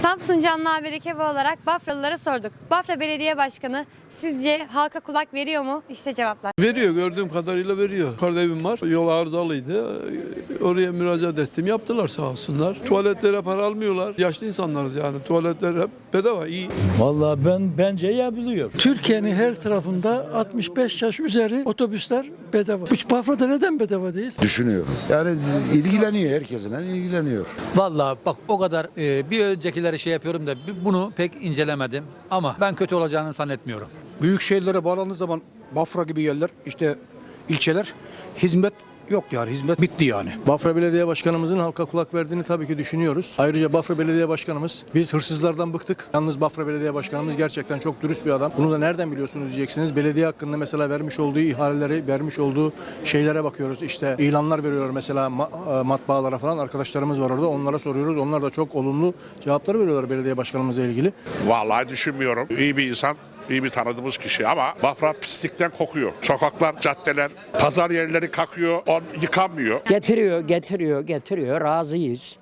Samsun Canlı Haber ekibi olarak Bafralılara sorduk. Bafra Belediye Başkanı sizce halka kulak veriyor mu? İşte cevaplar. Veriyor gördüğüm kadarıyla veriyor. Yukarıda evim var. Yol arızalıydı. Oraya müracaat ettim. Yaptılar sağ olsunlar. Tuvaletlere para almıyorlar. Yaşlı insanlarız yani. Tuvaletler hep bedava iyi. Vallahi ben bence yapılıyor. Türkiye'nin her tarafında 65 yaş üzeri otobüsler bedava. Bu Bafra'da neden bedava değil? Düşünüyor. Yani ilgileniyor herkesin ilgileniyor. Vallahi bak o kadar e, bir öncekileri şey yapıyorum da bunu pek incelemedim ama ben kötü olacağını zannetmiyorum. Büyük şehirlere bağlandığı zaman Bafra gibi yerler işte ilçeler hizmet yok yani hizmet bitti yani. Bafra Belediye Başkanımızın halka kulak verdiğini tabii ki düşünüyoruz. Ayrıca Bafra Belediye Başkanımız biz hırsızlardan bıktık. Yalnız Bafra Belediye Başkanımız gerçekten çok dürüst bir adam. Bunu da nereden biliyorsunuz diyeceksiniz. Belediye hakkında mesela vermiş olduğu ihaleleri, vermiş olduğu şeylere bakıyoruz. İşte ilanlar veriyor mesela e, matbaalara falan. Arkadaşlarımız var orada. Onlara soruyoruz. Onlar da çok olumlu cevaplar veriyorlar belediye başkanımızla ilgili. Vallahi düşünmüyorum. İyi bir insan, iyi bir tanıdığımız kişi ama Bafra pislikten kokuyor. Sokaklar, caddeler, pazar yerleri kakıyor, on yıkanmıyor. Getiriyor, getiriyor, getiriyor. Razıyız.